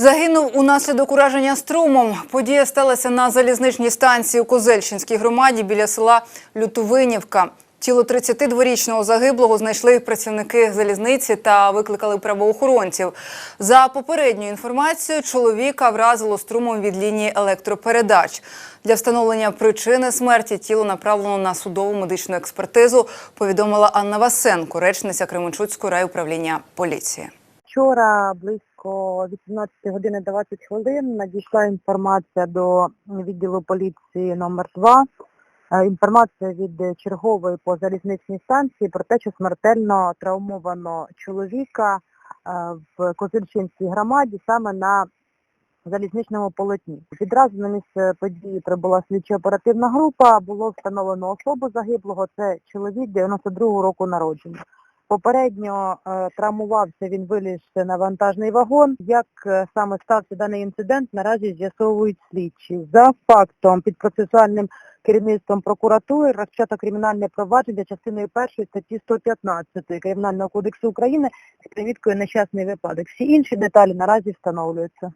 Загинув унаслідок ураження струмом. Подія сталася на залізничній станції у Козельщинській громаді біля села Лютовинівка. Тіло 32-річного загиблого знайшли працівники залізниці та викликали правоохоронців. За попередньою інформацією, чоловіка вразило струмом від лінії електропередач. Для встановлення причини смерті тіло направлено на судову медичну експертизу, повідомила Анна Васенко, речниця Кременчуцького райуправління поліції. Вчора близько 18 години 20 хвилин надійшла інформація до відділу поліції номер 2 Е, Інформація від чергової по залізничній станції про те, що смертельно травмовано чоловіка е, в Козельчинській громаді саме на залізничному полотні. Відразу на місце події прибула слідчо-оперативна група. Було встановлено особу загиблого. Це чоловік 92-го року народження. Попередньо е, травмувався він вилізши на вантажний вагон. Як е, саме стався даний інцидент, наразі з'ясовують слідчі. За фактом під процесуальним керівництвом прокуратури розпочато кримінальне провадження частиною першої статті 115 Кримінального кодексу України з приміткою нещасний випадок. Всі інші деталі наразі встановлюються.